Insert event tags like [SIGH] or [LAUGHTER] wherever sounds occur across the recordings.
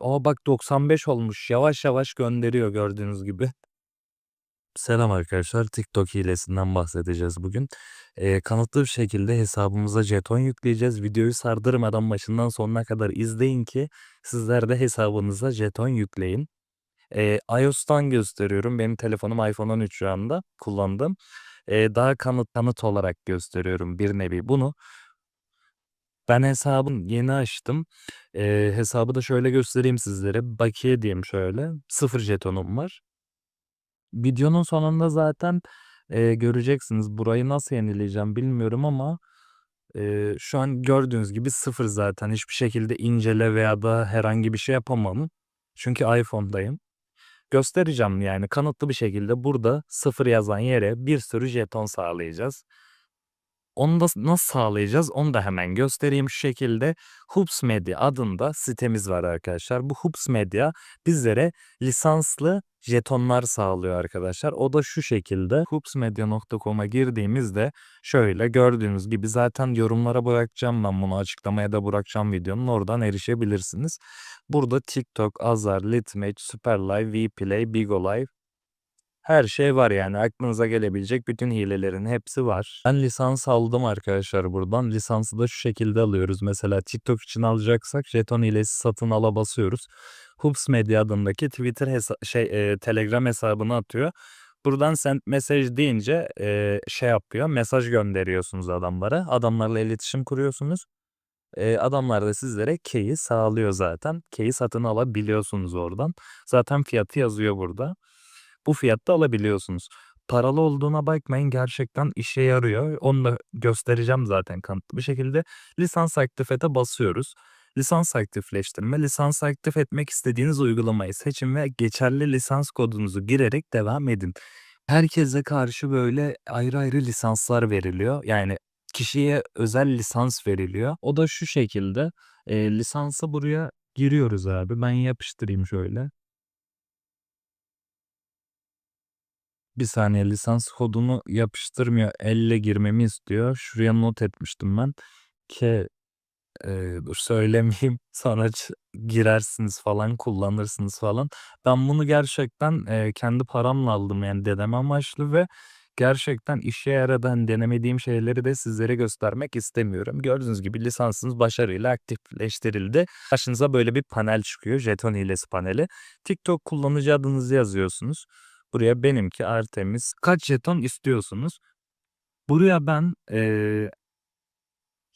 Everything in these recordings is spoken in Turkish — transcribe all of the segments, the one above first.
Aa bak 95 olmuş. Yavaş yavaş gönderiyor gördüğünüz gibi. Selam arkadaşlar. TikTok hilesinden bahsedeceğiz bugün. Eee, kanıtlı bir şekilde hesabımıza jeton yükleyeceğiz. Videoyu sardırmadan başından sonuna kadar izleyin ki sizler de hesabınıza jeton yükleyin. Eee, iOS'tan gösteriyorum. Benim telefonum iPhone 13 şu anda kullandığım. Eee, daha kanıt kanıt olarak gösteriyorum bir nevi bunu. Ben hesabım yeni açtım. Eee, hesabı da şöyle göstereyim sizlere. Bakiye diyeyim şöyle. 0 jetonum var. Videonun sonunda zaten, eee, göreceksiniz. Burayı nasıl yenileyeceğim bilmiyorum ama, eee, şu an gördüğünüz gibi 0 zaten. Hiçbir şekilde incele veya da herhangi bir şey yapamam. Çünkü iPhone'dayım. Göstereceğim yani kanıtlı bir şekilde burada 0 yazan yere bir sürü jeton sağlayacağız. Onu da nasıl sağlayacağız onu da hemen göstereyim şu şekilde. Hoops Media adında sitemiz var arkadaşlar. Bu Hoops Media bizlere lisanslı jetonlar sağlıyor arkadaşlar. O da şu şekilde hoopsmedia.com'a girdiğimizde şöyle gördüğünüz gibi zaten yorumlara bırakacağım ben bunu açıklamaya da bırakacağım videonun oradan erişebilirsiniz. Burada TikTok, Azar, Litmatch, Superlive, Vplay, Bigolive her şey var yani aklınıza gelebilecek bütün hilelerin hepsi var. Ben lisans aldım arkadaşlar buradan. Lisansı da şu şekilde alıyoruz. Mesela TikTok için alacaksak jeton hilesi satın ala basıyoruz. Hoops Media adındaki Twitter hesa- şey e, Telegram hesabını atıyor. Buradan send message deyince e, şey yapıyor. Mesaj gönderiyorsunuz adamlara. Adamlarla iletişim kuruyorsunuz. E, adamlar da sizlere key'i sağlıyor zaten. Key'i satın alabiliyorsunuz oradan. Zaten fiyatı yazıyor burada bu fiyatta alabiliyorsunuz. Paralı olduğuna bakmayın gerçekten işe yarıyor. Onu da göstereceğim zaten kanıtlı bir şekilde. Lisans aktif ete basıyoruz. Lisans aktifleştirme, lisans aktif etmek istediğiniz uygulamayı seçin ve geçerli lisans kodunuzu girerek devam edin. Herkese karşı böyle ayrı ayrı lisanslar veriliyor. Yani kişiye özel lisans veriliyor. O da şu şekilde. E, lisansı buraya giriyoruz abi. Ben yapıştırayım şöyle. Bir saniye lisans kodunu yapıştırmıyor. Elle girmemi istiyor. Şuraya not etmiştim ben. K eee, dur söylemeyeyim. [LAUGHS] Sonra girersiniz falan kullanırsınız falan. Ben bunu gerçekten eee, kendi paramla aldım yani deneme amaçlı ve gerçekten işe yaradan denemediğim şeyleri de sizlere göstermek istemiyorum. Gördüğünüz gibi lisansınız başarıyla aktifleştirildi. Karşınıza böyle bir panel çıkıyor. Jeton hilesi paneli. TikTok kullanıcı adınızı yazıyorsunuz. Buraya benimki Artemis. Kaç jeton istiyorsunuz? Buraya ben eee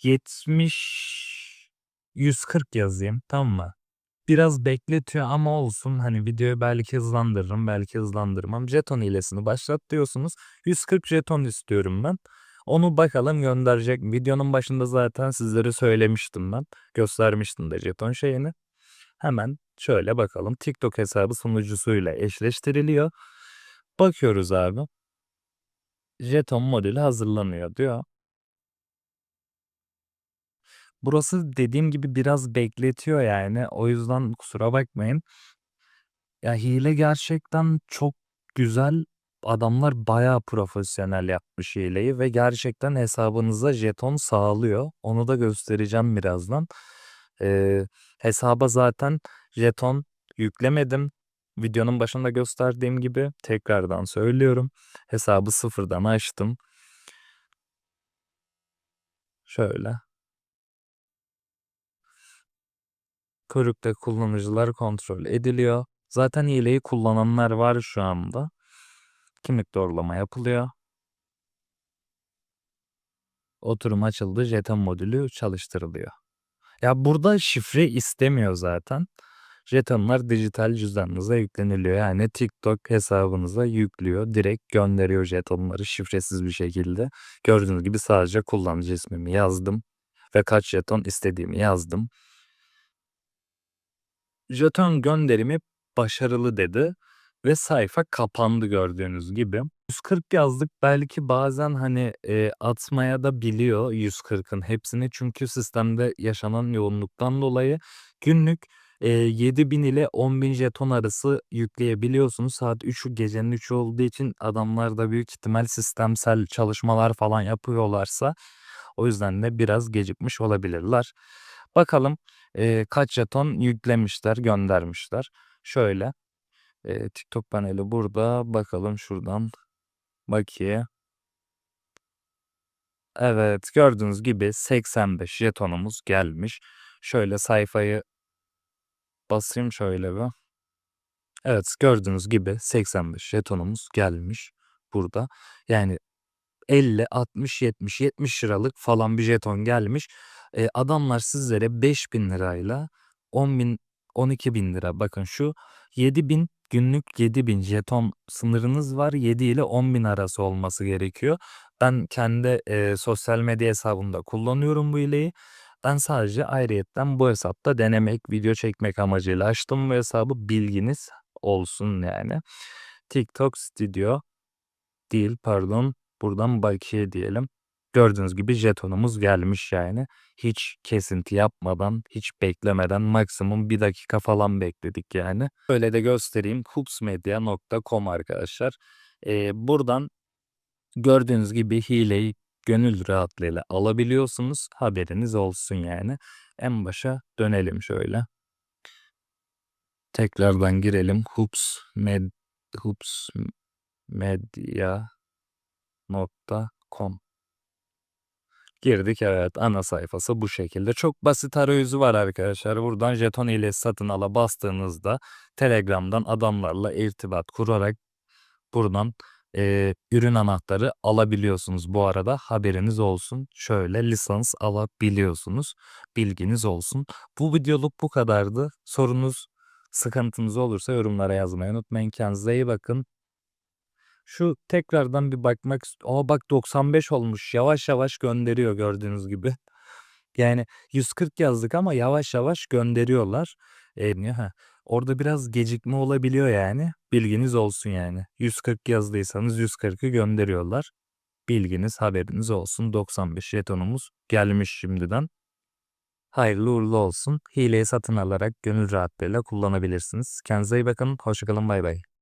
70 140 yazayım tamam mı? Biraz bekletiyor ama olsun hani videoyu belki hızlandırırım belki hızlandırmam. Jeton hilesini başlat diyorsunuz. 140 jeton istiyorum ben. Onu bakalım gönderecek. Videonun başında zaten sizlere söylemiştim ben. Göstermiştim de jeton şeyini. Hemen şöyle bakalım. TikTok hesabı sunucusuyla eşleştiriliyor. Bakıyoruz abi. Jeton modülü hazırlanıyor diyor. Burası dediğim gibi biraz bekletiyor yani. O yüzden kusura bakmayın. Ya hile gerçekten çok güzel. Adamlar bayağı profesyonel yapmış hileyi ve gerçekten hesabınıza jeton sağlıyor. Onu da göstereceğim birazdan. Ee, hesaba zaten jeton yüklemedim. Videonun başında gösterdiğim gibi tekrardan söylüyorum. Hesabı sıfırdan açtım. Şöyle. Kuyrukta kullanıcılar kontrol ediliyor. Zaten hileyi kullananlar var şu anda. Kimlik doğrulama yapılıyor. Oturum açıldı. Jeton modülü çalıştırılıyor. Ya burada şifre istemiyor zaten. Jetonlar dijital cüzdanınıza yükleniliyor. Yani TikTok hesabınıza yüklüyor. Direkt gönderiyor jetonları şifresiz bir şekilde. Gördüğünüz gibi sadece kullanıcı ismimi yazdım. Ve kaç jeton istediğimi yazdım. Jeton gönderimi başarılı dedi ve sayfa kapandı gördüğünüz gibi. 140 yazdık belki bazen hani e, atmaya da biliyor 140'ın hepsini çünkü sistemde yaşanan yoğunluktan dolayı günlük e, 7000 ile 10.000 jeton arası yükleyebiliyorsunuz. Saat 3 gecenin 3'ü olduğu için adamlar da büyük ihtimal sistemsel çalışmalar falan yapıyorlarsa o yüzden de biraz gecikmiş olabilirler. Bakalım eee, kaç jeton yüklemişler, göndermişler. Şöyle, eee, TikTok paneli burada. Bakalım şuradan. Bakiye. Evet, gördüğünüz gibi 85 jetonumuz gelmiş. Şöyle sayfayı basayım şöyle bir. Evet, gördüğünüz gibi 85 jetonumuz gelmiş burada. Yani 50, 60, 70, 70 liralık falan bir jeton gelmiş. Eee, adamlar sizlere 5000 lirayla 10.000, 12.000 lira. Bakın şu 7.000 günlük 7.000 jeton sınırınız var. 7 ile 10.000 arası olması gerekiyor. Ben kendi, eee, sosyal medya hesabımda kullanıyorum bu hileyi. Ben sadece ayrıyetten bu hesapta denemek, video çekmek amacıyla açtım bu hesabı. Bilginiz olsun yani. TikTok Studio değil pardon. Buradan bakiye diyelim. Gördüğünüz gibi jetonumuz gelmiş yani. Hiç kesinti yapmadan, hiç beklemeden maksimum 1 dakika falan bekledik yani. Öyle de göstereyim. hoopsmedia.com arkadaşlar. Eee, buradan gördüğünüz gibi hileyi gönül rahatlığıyla alabiliyorsunuz. Haberiniz olsun yani. En başa dönelim şöyle. Tekrardan girelim. hoopsmed hoopsmedia.com Girdik evet ana sayfası bu şekilde. Çok basit arayüzü var arkadaşlar. Buradan jeton ile satın ala bastığınızda Telegram'dan adamlarla irtibat kurarak buradan eee, ürün anahtarı alabiliyorsunuz. Bu arada haberiniz olsun. Şöyle lisans alabiliyorsunuz. Bilginiz olsun. Bu videoluk bu kadardı. Sorunuz, sıkıntınız olursa yorumlara yazmayı unutmayın. Kendinize iyi bakın. Şu tekrardan bir bakmak ist A, bak 95 olmuş. Yavaş yavaş gönderiyor gördüğünüz gibi. Yani 140 yazdık ama yavaş yavaş gönderiyorlar. Eee, heh, orada biraz gecikme olabiliyor yani. Bilginiz olsun yani. 140 yazdıysanız 140'ı gönderiyorlar. Bilginiz, haberiniz olsun. 95 jetonumuz gelmiş şimdiden. Hayırlı uğurlu olsun. Hileyi satın alarak gönül rahatlığıyla kullanabilirsiniz. Kendinize iyi bakın. Hoşça kalın. Bay bay.